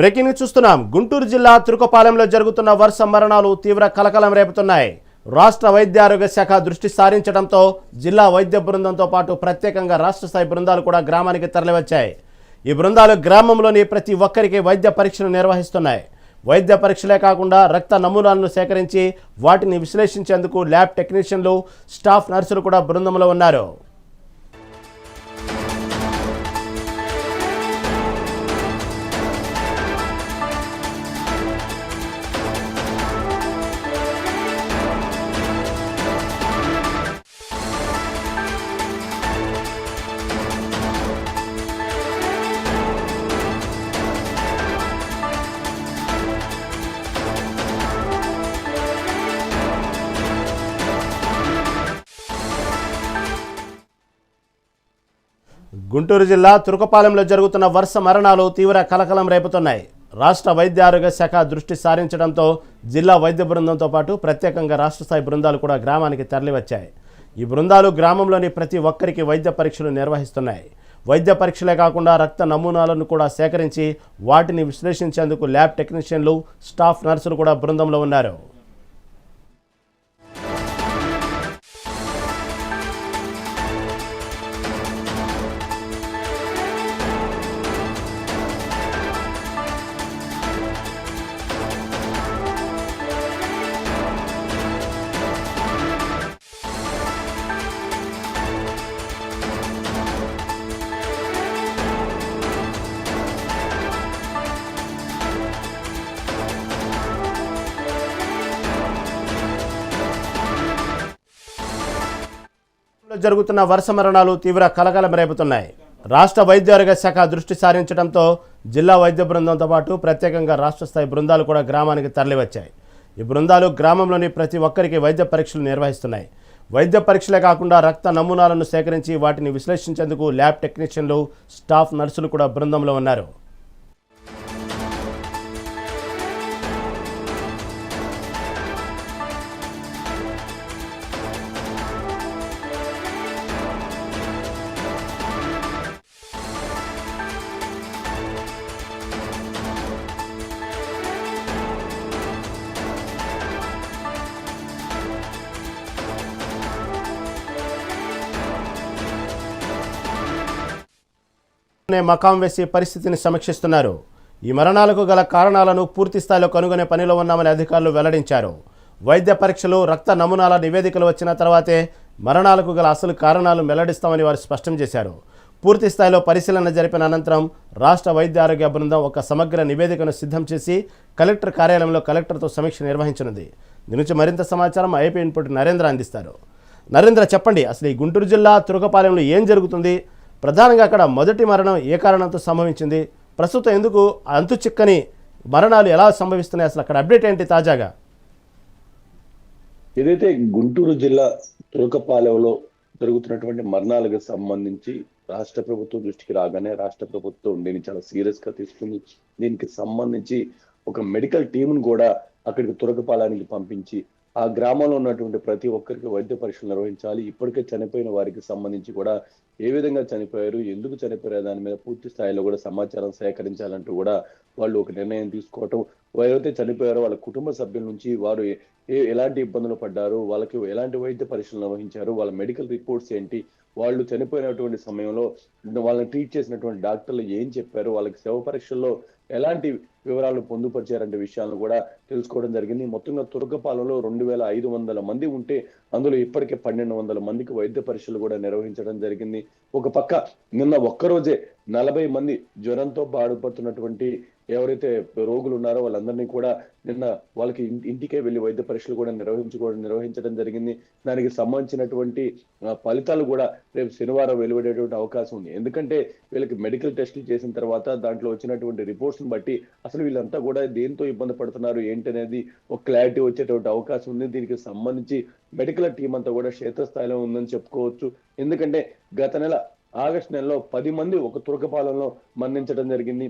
Breaking చూస్తున్నాం. గుంటూరు జిల్లా తిరుకపాలెంలో జరుగుతున్న వరుస మరణాలు తీవ్ర కలకలం రేపుతున్నాయి. రాష్ట్ర వైద్య ఆరోగ్య శాఖ దృష్టి సారించడంతో జిల్లా వైద్య బృందంతో పాటు ప్రత్యేకంగా రాష్ట్ర స్థాయి బృందాలు కూడా గ్రామానికి తరలివచ్చాయి. ఈ బృందాలు గ్రామంలోని ప్రతి ఒక్కరికి వైద్య పరీక్షలు నిర్వహిస్తున్నాయి. వైద్య పరీక్షలే కాకుండా రక్త నమూనాలను సేకరించి వాటిని విశ్లేషించేందుకు ల్యాబ్ టెక్నీషియన్లు స్టాఫ్ నర్సులు కూడా బృందంలో ఉన్నారు. గుంటూరు జిల్లా తురుకపాలెంలో జరుగుతున్న వరుస మరణాలు తీవ్ర కలకలం రేపుతున్నాయి. రాష్ట్ర వైద్య ఆరోగ్య శాఖ దృష్టి సారించడంతో జిల్లా వైద్య బృందంతో పాటు ప్రత్యేకంగా రాష్ట్ర స్థాయి బృందాలు కూడా గ్రామానికి తరలివచ్చాయి. ఈ బృందాలు గ్రామంలోని ప్రతి ఒక్కరికి వైద్య పరీక్షలు నిర్వహిస్తున్నాయి. వైద్య పరీక్షలే కాకుండా రక్త నమూనాలను కూడా సేకరించి వాటిని విశ్లేషించేందుకు ల్యాబ్ టెక్నీషియన్లు స్టాఫ్ నర్సులు కూడా బృందంలో ఉన్నారు. జరుగుతున్న వరుస మరణాలు తీవ్ర కలకలం రేపుతున్నాయి. రాష్ట్ర వైద్యారోగ్య శాఖ దృష్టి సారించడంతో జిల్లా వైద్య బృందంతో పాటు ప్రత్యేకంగా రాష్ట్ర స్థాయి బృందాలు కూడా గ్రామానికి తరలివచ్చాయి. ఈ బృందాలు గ్రామంలోని ప్రతి ఒక్కరికి వైద్య పరీక్షలు నిర్వహిస్తున్నాయి. వైద్య పరీక్షలే కాకుండా రక్త నమూనాలను సేకరించి వాటిని విశ్లేషించేందుకు ల్యాబ్ టెక్నీషియన్లు స్టాఫ్ నర్సులు కూడా బృందంలో ఉన్నారు. మకాం వేసి పరిస్థితిని సమీక్షిస్తున్నారు. ఈ మరణాలకు గల కారణాలను పూర్తి స్థాయిలో కనుగొనే పనిలో ఉన్నామని అధికారులు వెల్లడించారు. వైద్య పరీక్షలు రక్త నమూనాల నివేదికలు వచ్చిన తర్వాతే మరణాలకు గల అసలు కారణాలు వెల్లడిస్తామని వారు స్పష్టం చేశారు. పూర్తి స్థాయిలో పరిశీలన జరిపిన అనంతరం రాష్ట్ర వైద్య ఆరోగ్య బృందం ఒక సమగ్ర నివేదికను సిద్ధం చేసి కలెక్టర్ కార్యాలయంలో కలెక్టర్తో సమీక్ష నిర్వహించనుంది. దీని నుంచి మరింత సమాచారం ఐపీ ఇన్పుట్ నరేంద్ర అందిస్తారు. నరేంద్ర చెప్పండి అసలు ఈ గుంటూరు జిల్లా తురకపాలెంలో ఏం జరుగుతుంది? ప్రధానంగా అక్కడ మొదటి మరణం ఏ కారణంతో సంభవించింది? ప్రస్తుతం ఎందుకు అంతు చిక్కని మరణాలు ఎలా సంభవిస్తున్నాయి? అసలు అక్కడ అప్డేట్ ఏంటి తాజాగా? ఏదైతే గుంటూరు జిల్లా తురకపాలెంలో జరుగుతున్నటువంటి మరణాలకు సంబంధించి రాష్ట్ర ప్రభుత్వం దృష్టికి రాగానే రాష్ట్ర ప్రభుత్వం దీన్ని చాలా సీరియస్గా తీసుకుని దీనికి సంబంధించి ఒక మెడికల్ టీంను కూడా అక్కడికి తురకపాలానికి పంపించి ఆ గ్రామంలో ఉన్నటువంటి ప్రతి ఒక్కరికి వైద్య పరీక్షలు నిర్వహించాలి. ఇప్పటికే చనిపోయిన వారికి సంబంధించి కూడా ఏ విధంగా చనిపోయారు ఎందుకు చనిపోయారు దాని మీద పూర్తి స్థాయిలో కూడా సమాచారం సేకరించాలంటూ కూడా వాళ్ళు ఒక నిర్ణయం తీసుకోవటం. ఎవరైతే చనిపోయారో వాళ్ళ కుటుంబ సభ్యుల నుంచి వారు ఏ- ఎలాంటి ఇబ్బందులు పడ్డారు వాళ్ళకి ఎలాంటి వైద్య పరీక్షలు నిర్వహించారు వాళ్ళ మెడికల్ రిపోర్ట్స్ ఏంటి వాళ్ళు చనిపోయినటువంటి సమయంలో వాళ్ళని ట్రీట్ చేసినటువంటి డాక్టర్లు ఏం చెప్పారు వాళ్ళకి శవ పరీక్షల్లో ఎలాంటి వివరాలు పొందుపరిచారంటే విషయాలను కూడా తెలుసుకోవడం జరిగింది. మొత్తంగా తురకపాలెంలో రెండు వేల ఐదు వందల మంది ఉంటే అందులో ఇప్పటికే పన్నెండు వందల మందికి వైద్య పరీక్షలు కూడా నిర్వహించడం జరిగింది. ఒక పక్క నిన్న ఒక్కరోజే నలభై మంది జ్వరంతో బాధపడుతున్నటువంటి ఎవరైతే రోగులు ఉన్నారో వాళ్ళందరినీ కూడా నిన్న వాళ్ళకి ఇంటికే వెళ్ళి వైద్య పరీక్షలు కూడా నిర్వహించుకోవడం నిర్వహించడం జరిగింది. దానికి సంబంధించినటువంటి ఫలితాలు కూడా రేపు శనివారం వెలువడేటువంటి అవకాశం ఉంది. ఎందుకంటే వీళ్ళకి మెడికల్ టెస్టులు చేసిన తర్వాత దాంట్లో వచ్చినటువంటి రిపోర్ట్స్ బట్టి అసలు వీళ్ళంతా కూడా దేంతో ఇబ్బంది పడుతున్నారు ఏంటి అనేది ఒక క్లారిటీ వచ్చేటువంటి అవకాశం ఉంది. దీనికి సంబంధించి మెడికల్ టీం అంతా కూడా క్షేత్రస్థాయిలో ఉందని చెప్పుకోవచ్చు. ఎందుకంటే గత నెల ఆగస్టు నెలలో పది మంది ఒక తురకపాలెంలో మరణించడం జరిగింది.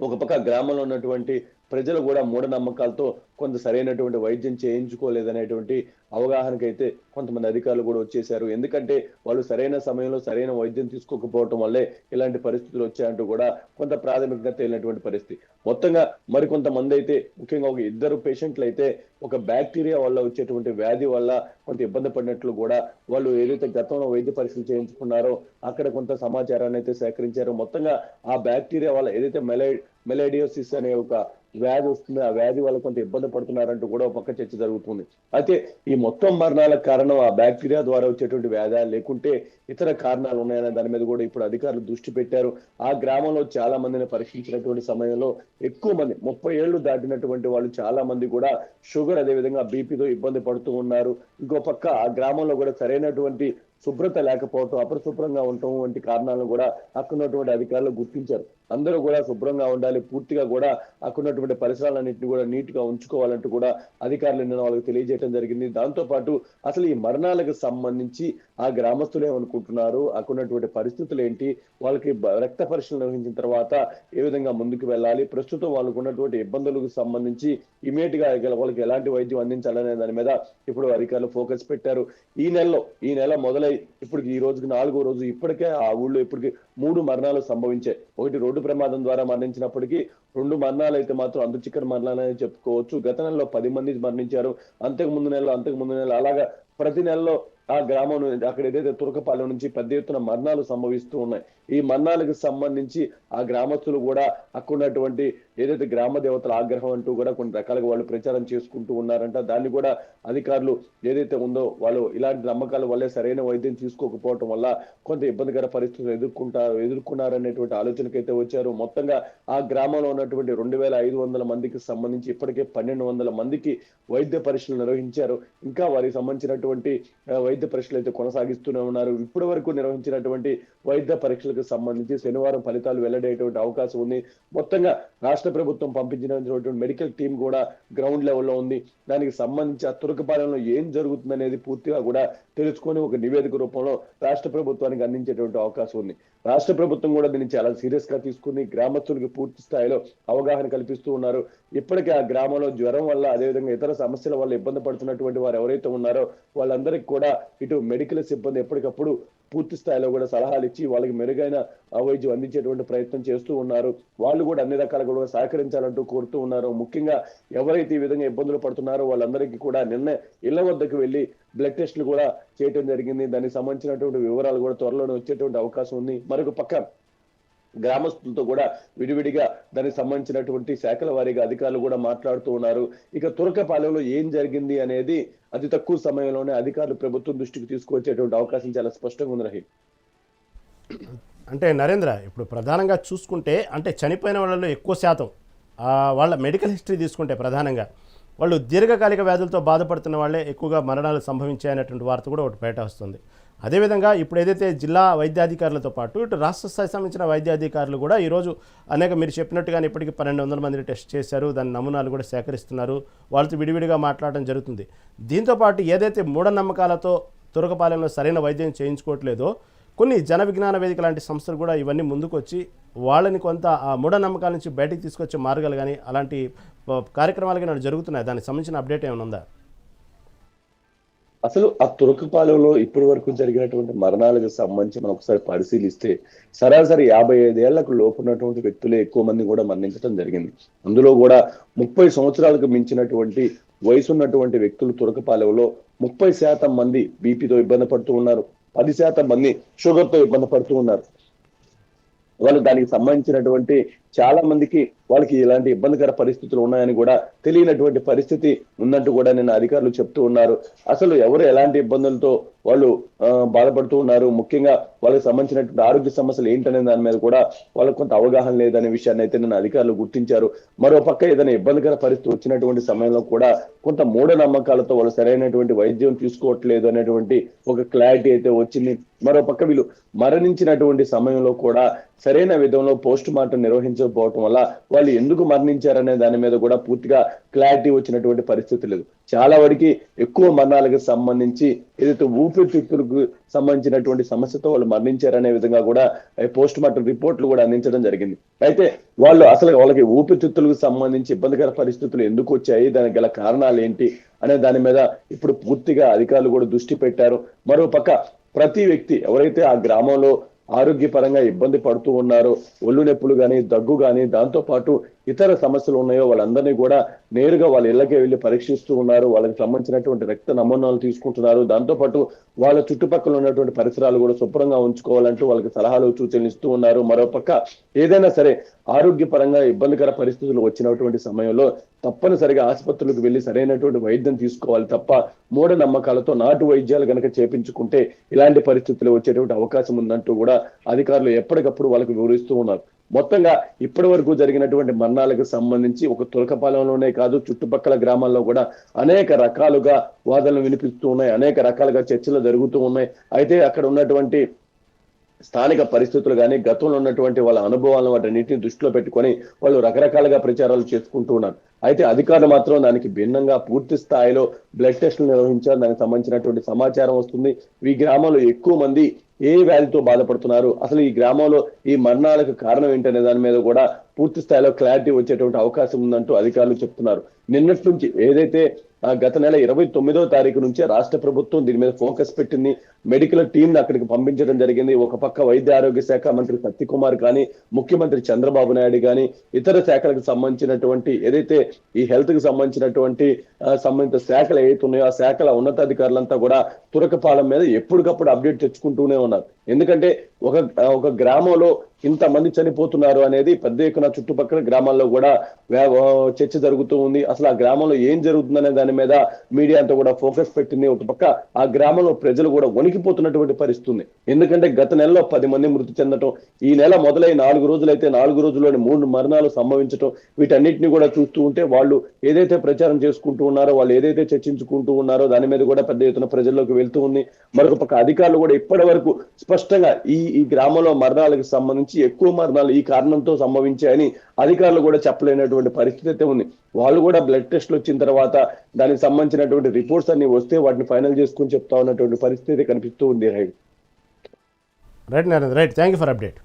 ఒక పక్క గ్రామంలో ఉన్నటువంటి ప్రజలు కూడా మూఢనమ్మకాలతో కొంత సరైనటువంటి వైద్యం చేయించుకోలేదనేటువంటి అవగాహనకైతే కొంతమంది అధికారులు కూడా వచ్చేసారు ఎందుకంటే వాళ్ళు సరైన సమయంలో సరైన వైద్యం తీసుకోకపోవటం వల్లే ఇలాంటి పరిస్థితులు వచ్చాయంటూ కూడా కొంత ప్రాథమికంగా తేలినటువంటి పరిస్థితి. మొత్తంగా మరికొంతమంది అయితే ముఖ్యంగా ఒక ఇద్దరు పేషెంట్లు అయితే ఒక బ్యాక్టీరియా వల్ల వచ్చేటువంటి వ్యాధి వల్ల కొంత ఇబ్బంది పడినట్లు కూడా వాళ్ళు ఏదైతే గతంలో వైద్య పరీక్షలు చేయించుకున్నారో అక్కడ కొంత సమాచారాన్ని అయితే సేకరించారు. మొత్తంగా ఆ బ్యాక్టీరియా వల్ల ఏదైతే మెలై మెలైడియోసిస్ అనే ఒక వ్యాధి వస్తుంది. ఆ వ్యాధి వల్ల కొంత ఇబ్బంది పడుతున్నారంటూ కూడా ఒక పక్క చర్చ జరుగుతుంది. అయితే ఈ మొత్తం మరణాలకు కారణం ఆ బ్యాక్టీరియా ద్వారా వచ్చేటువంటి వ్యాధి లేకుంటే ఇతర కారణాలు ఉన్నాయనే దాని మీద కూడా ఇప్పుడు అధికారులు దృష్టి పెట్టారు. ఆ గ్రామంలో చాలా మందిని పరీక్షించినటువంటి సమయంలో ఎక్కువ మంది ముప్పై ఏళ్ళు దాటినటువంటి వాళ్ళు చాలా మంది కూడా షుగర్ అదే విధంగా బీపీతో ఇబ్బంది పడుతూ ఉన్నారు. ఇంకో పక్క ఆ గ్రామంలో కూడా సరైనటువంటి శుభ్రత లేకపోవటం అపరిశుభ్రంగా ఉండటం వంటి కారణాలను కూడా అక్కడ ఉన్నటువంటి అధికారులు గుర్తించారు. అందరూ కూడా శుభ్రంగా ఉండాలి పూర్తిగా కూడా అక్కడున్నటువంటి పరిసరాలన్నింటినీ కూడా నీట్గా ఉంచుకోవాలంటూ కూడా అధికారులు నిన్న వాళ్ళకి తెలియజేయడం జరిగింది. దాంతో పాటు అసలు ఈ మరణాలకు సంబంధించి ఆ గ్రామస్తులు ఏమనుకుంటున్నారు అక్కడున్నటువంటి పరిస్థితులు ఏంటి వాళ్ళకి రక్త పరీక్షలు నిర్వహించిన తర్వాత ఏ విధంగా ముందుకు వెళ్ళాలి ప్రస్తుతం వాళ్ళకు ఉన్నటువంటి ఇబ్బందులకు సంబంధించి ఇమీడియట్గా వాళ్ళకి ఎలాంటి వైద్యం అందించాలనే దాని మీద ఇప్పుడు అధికారులు ఫోకస్ పెట్టారు. ఈ నెలలో ఈ నెల మొదలై ఇప్పటికి ఈ రోజుకి నాలుగో రోజు ఇప్పటికే ఆ ఊళ్ళో ఇప్పటికి మూడు మరణాలు సంభవించాయి. ఒకటి రోడ్డు ప్రమాదం ద్వారా మరణించినప్పటికీ రెండు మరణాలు అయితే మాత్రం అందు చిక్కని మరణాలని చెప్పుకోవచ్చు. గత నెలలో పది మంది మరణించారు. అంతకు ముందు నెలలో అంతకు ముందు నెల అలాగా ప్రతి నెలలో ఆ గ్రామం అక్కడ ఏదైతే తురకపాలెం నుంచి పెద్ద ఎత్తున మరణాలు సంభవిస్తూ ఉన్నాయి. ఈ మరణాలకు సంబంధించి ఆ గ్రామస్తులు కూడా అక్కడున్నటువంటి ఏదైతే గ్రామ దేవతల ఆగ్రహం అంటూ కూడా కొన్ని రకాలుగా వాళ్ళు ప్రచారం చేసుకుంటూ ఉన్నారంట. దాన్ని కూడా అధికారులు ఏదైతే ఉందో వాళ్ళు ఇలాంటి నమ్మకాల వల్లే సరైన వైద్యం తీసుకోకపోవటం వల్ల కొంత ఇబ్బందికర పరిస్థితులు ఎదుర్కొంటా ఎదుర్కొన్నారనేటువంటి ఆలోచనకైతే వచ్చారు. మొత్తంగా ఆ గ్రామంలో ఉన్నటువంటి రెండు వేల ఐదు వందల మందికి సంబంధించి ఇప్పటికే పన్నెండు వందల మందికి వైద్య పరీక్షలు నిర్వహించారు. ఇంకా వారికి సంబంధించినటువంటి వైద్య పరీక్షలు అయితే కొనసాగిస్తూనే ఉన్నారు. ఇప్పటి వరకు నిర్వహించినటువంటి వైద్య పరీక్షలకు సంబంధించి శనివారం ఫలితాలు వెల్లడేటువంటి అవకాశం ఉంది. మొత్తంగా రాష్ట్ర ప్రభుత్వం పంపించినటువంటి మెడికల్ టీం కూడా గ్రౌండ్ లెవెల్లో ఉంది. దానికి సంబంధించి ఆ తురకపాలెంలో ఏం జరుగుతుందనేది పూర్తిగా కూడా తెలుసుకొని ఒక నివేదిక రూపంలో రాష్ట్ర ప్రభుత్వానికి అందించేటువంటి అవకాశం ఉంది. రాష్ట్ర ప్రభుత్వం కూడా దీన్ని చాలా సీరియస్గా తీసుకుని గ్రామస్తులకు పూర్తి స్థాయిలో అవగాహన కల్పిస్తూ ఉన్నారు. ఇప్పటికే ఆ గ్రామంలో జ్వరం వల్ల అదేవిధంగా ఇతర సమస్యల వల్ల ఇబ్బంది పడుతున్నటువంటి వారు ఎవరైతే ఉన్నారో వాళ్ళందరికీ కూడా ఇటు మెడికల్ సిబ్బంది ఎప్పటికప్పుడు పూర్తి స్థాయిలో కూడా సలహాలు ఇచ్చి వాళ్ళకి మెరుగైన వైద్యం అందించేటువంటి ప్రయత్నం చేస్తూ ఉన్నారు. వాళ్ళు కూడా అన్ని రకాలుగా కూడా సహకరించాలంటూ కోరుతూ ఉన్నారు. ముఖ్యంగా ఎవరైతే ఈ విధంగా ఇబ్బందులు పడుతున్నారో వాళ్ళందరికీ కూడా నిన్న ఇళ్ళ వద్దకు వెళ్ళి బ్లడ్ టెస్ట్లు కూడా చేయడం జరిగింది. దానికి సంబంధించినటువంటి వివరాలు కూడా త్వరలోనే వచ్చేటువంటి అవకాశం ఉంది. మరొక పక్క గ్రామస్తులతో కూడా విడివిడిగా దానికి సంబంధించినటువంటి శాఖల వారీగా అధికారులు కూడా మాట్లాడుతూ ఉన్నారు. ఇక తురకపాలెంలో ఏం జరిగింది అనేది అతి తక్కువ సమయంలోనే అధికారులు ప్రభుత్వం దృష్టికి తీసుకువచ్చేటువంటి అవకాశం చాలా స్పష్టంగా ఉంది రహీం. అంటే నరేంద్ర ఇప్పుడు ప్రధానంగా చూసుకుంటే అంటే చనిపోయిన వాళ్ళలో ఎక్కువ శాతం ఆ, వాళ్ళ మెడికల్ హిస్టరీ తీసుకుంటే ప్రధానంగా వాళ్ళు దీర్ఘకాలిక వ్యాధులతో బాధపడుతున్న వాళ్ళే ఎక్కువగా మరణాలు సంభవించాయనేటువంటి వార్త కూడా ఒకటి బయట వస్తుంది. అదేవిధంగా ఇప్పుడు ఏదైతే జిల్లా వైద్యాధికారులతో పాటు ఇటు రాష్ట్ర స్థాయి సంబంధించిన వైద్యాధికారులు కూడా ఈరోజు అనేక మీరు చెప్పినట్టుగానే ఇప్పటికీ పన్నెండు వందల మందిని టెస్ట్ చేశారు దాని నమూనాలు కూడా సేకరిస్తున్నారు. వాళ్ళతో విడివిడిగా మాట్లాడడం జరుగుతుంది. దీంతోపాటు ఏదైతే మూఢనమ్మకాలతో తురకపాలెంలో సరైన వైద్యం చేయించుకోవట్లేదో కొన్ని జన విజ్ఞాన వేదిక లాంటి సంస్థలు కూడా ఇవన్నీ ముందుకు వచ్చి వాళ్ళని కొంత ఆ మూఢనమ్మకాల నుంచి బయటికి తీసుకొచ్చే మార్గాలు కానీ అలాంటి కార్యక్రమాలు కానీ జరుగుతున్నాయి? దానికి సంబంధించిన అప్డేట్ ఏమైనా ఉందా? అసలు ఆ తురకపాలెంలో ఇప్పటి వరకు జరిగినటువంటి మరణాలకు సంబంధించి మనం ఒకసారి పరిశీలిస్తే సరాసరి యాభై ఐదేళ్ళకు లోపు ఉన్నటువంటి వ్యక్తులే ఎక్కువ మంది కూడా మరణించడం జరిగింది. అందులో కూడా ముప్పై సంవత్సరాలకు మించినటువంటి వయసు ఉన్నటువంటి వ్యక్తులు తురకపాలెంలో ముప్పై శాతం మంది బీపీతో ఇబ్బంది పడుతూ ఉన్నారు. పది శాతం మంది షుగర్తో ఇబ్బంది పడుతూ ఉన్నారు. వాళ్ళు దానికి సంబంధించినటువంటి చాలా మందికి వాళ్ళకి ఇలాంటి ఇబ్బందికర పరిస్థితులు ఉన్నాయని కూడా తెలియనటువంటి పరిస్థితి ఉన్నట్టు కూడా నిన్న అధికారులు చెప్తూ ఉన్నారు. అసలు ఎవరు ఎలాంటి ఇబ్బందులతో వాళ్ళు బాధపడుతూ ఉన్నారు? ముఖ్యంగా వాళ్ళకి సంబంధించినటువంటి ఆరోగ్య సమస్యలు ఏంటనే దాని మీద కూడా వాళ్ళకి కొంత అవగాహన లేదనే విషయాన్ని అయితే నిన్న అధికారులు గుర్తించారు. మరో పక్క ఏదైనా ఇబ్బందికర పరిస్థితి వచ్చినటువంటి సమయంలో కూడా కొంత మూఢనమ్మకాలతో వాళ్ళు సరైనటువంటి వైద్యం తీసుకోవట్లేదు అనేటువంటి ఒక క్లారిటీ అయితే వచ్చింది. మరో పక్క వీళ్ళు మరణించినటువంటి సమయంలో కూడా సరైన విధంలో పోస్ట్ మార్టం నిర్వహించ గుర్తించకపోవటం వల్ల వాళ్ళు ఎందుకు మరణించారనే దాని మీద కూడా పూర్తిగా క్లారిటీ వచ్చినటువంటి పరిస్థితి లేదు. చాలా వరకు ఎక్కువ మరణాలకు సంబంధించి ఏదైతే ఊపిరితిత్తులకు సంబంధించినటువంటి సమస్యతో వాళ్ళు మరణించారనే విధంగా కూడా పోస్ట్ మార్టం రిపోర్ట్లు కూడా అందించడం జరిగింది. అయితే వాళ్ళు అసలు వాళ్ళకి ఊపిరితిత్తులకు సంబంధించి ఇబ్బందికర పరిస్థితులు ఎందుకు వచ్చాయి దానికి గల కారణాలు ఏంటి అనే దాని మీద ఇప్పుడు పూర్తిగా అధికారులు కూడా దృష్టి పెట్టారు. మరో పక్క ప్రతి వ్యక్తి ఎవరైతే ఆ గ్రామంలో ఆరోగ్యపరంగా ఇబ్బంది పడుతూ ఉన్నారు. ఒళ్ళు నొప్పులు కానీ దగ్గు కానీ దాంతో పాటు ఇతర సమస్యలు ఉన్నాయో వాళ్ళందరినీ కూడా నేరుగా వాళ్ళ ఇళ్ళకే వెళ్ళి పరీక్షిస్తూ ఉన్నారు. వాళ్ళకి సంబంధించినటువంటి రక్త నమూనాలు తీసుకుంటున్నారు. దాంతో పాటు వాళ్ళ చుట్టుపక్కల ఉన్నటువంటి పరిసరాలు కూడా శుభ్రంగా ఉంచుకోవాలంటూ వాళ్ళకి సలహాలు సూచనలు ఇస్తూ ఉన్నారు. మరోపక్క ఏదైనా సరే ఆరోగ్యపరంగా ఇబ్బందికర పరిస్థితులు వచ్చినటువంటి సమయంలో తప్పనిసరిగా ఆసుపత్రులకు వెళ్ళి సరైనటువంటి వైద్యం తీసుకోవాలి తప్ప మూఢ నమ్మకాలతో నాటు వైద్యాలు గనక చేపించుకుంటే ఇలాంటి పరిస్థితులు వచ్చేటువంటి అవకాశం ఉందంటూ కూడా అధికారులు ఎప్పటికప్పుడు వాళ్ళకి వివరిస్తూ ఉన్నారు. మొత్తంగా ఇప్పటి వరకు జరిగినటువంటి మరణాలకు సంబంధించి ఒక తులకపాలెంలోనే కాదు చుట్టుపక్కల గ్రామాల్లో కూడా అనేక రకాలుగా వాదనలు వినిపిస్తూ ఉన్నాయి అనేక రకాలుగా చర్చలు జరుగుతూ ఉన్నాయి. అయితే అక్కడ ఉన్నటువంటి స్థానిక పరిస్థితులు కానీ గతంలో ఉన్నటువంటి వాళ్ళ అనుభవాలను వాటన్నిటిని దృష్టిలో పెట్టుకొని వాళ్ళు రకరకాలుగా ప్రచారాలు చేసుకుంటూ ఉన్నారు. అయితే అధికారులు మాత్రం దానికి భిన్నంగా పూర్తి స్థాయిలో బ్లడ్ టెస్టులు నిర్వహించారు. దానికి సంబంధించినటువంటి సమాచారం వస్తుంది. ఈ గ్రామంలో ఎక్కువ మంది ఏ వ్యాధితో బాధపడుతున్నారు? అసలు ఈ గ్రామంలో ఈ మరణాలకు కారణం ఏంటనే దాని మీద కూడా పూర్తి స్థాయిలో క్లారిటీ వచ్చేటువంటి అవకాశం ఉందంటూ అధికారులు చెప్తున్నారు. నిన్నటి నుంచి ఏదైతే గత నెల ఇరవై తొమ్మిదో తారీఖు నుంచే రాష్ట్ర ప్రభుత్వం దీని మీద ఫోకస్ పెట్టింది. మెడికల్ టీం అక్కడికి పంపించడం జరిగింది. ఒక పక్క వైద్య ఆరోగ్య శాఖ మంత్రి సత్యకుమార్ కానీ ముఖ్యమంత్రి చంద్రబాబు నాయుడు కానీ ఇతర శాఖలకు సంబంధించినటువంటి ఏదైతే ఈ హెల్త్కి సంబంధించినటువంటి సంబంధిత శాఖలు ఏవైతే ఉన్నాయో ఆ శాఖల ఉన్నతాధికారులంతా కూడా తురకపాలెం మీద ఎప్పటికప్పుడు అప్డేట్ తెచ్చుకుంటూనే ఉన్నారు. ఎందుకంటే ఒక ఒక గ్రామంలో ఇంతమంది చనిపోతున్నారు అనేది పెద్ద ఎత్తున చుట్టుపక్కల గ్రామాల్లో కూడా చర్చ జరుగుతూ ఉంది. అసలు ఆ గ్రామంలో ఏం జరుగుతుందనే దాని మీద మీడియా అంతా కూడా ఫోకస్ పెట్టింది. ఒక పక్క ఆ గ్రామంలో ప్రజలు కూడా వణికిపోతున్నటువంటి పరిస్థితి ఉంది. ఎందుకంటే గత నెలలో పది మంది మృతి చెందటం ఈ నెల మొదలై నాలుగు రోజులైతే నాలుగు రోజుల్లోనే మూడు మరణాలు సంభవించటం వీటన్నిటిని కూడా చూస్తూ ఉంటే వాళ్ళు ఏదైతే ప్రచారం చేసుకుంటూ ఉన్నారో వాళ్ళు ఏదైతే చర్చించుకుంటూ ఉన్నారో దాని మీద కూడా పెద్ద ఎత్తున ప్రజల్లోకి వెళ్తూ ఉంది. మరొక పక్క అధికారులు కూడా ఇప్పటి వరకు స్పష్టంగా ఈ ఈ గ్రామంలో మరణాలకు సంబంధించి ఎక్కువ మరణాలు ఈ కారణంతో సంభవించాయని అధికారులు కూడా చెప్పలేనటువంటి పరిస్థితి అయితే ఉంది. వాళ్ళు కూడా బ్లడ్ టెస్ట్లు వచ్చిన తర్వాత దానికి సంబంధించినటువంటి రిపోర్ట్స్ అన్ని వస్తే వాటిని ఫైనల్ చేసుకుని చెప్తా ఉన్నటువంటి పరిస్థితి కనిపిస్తూ ఉంది. Right right Narendra right thank you for update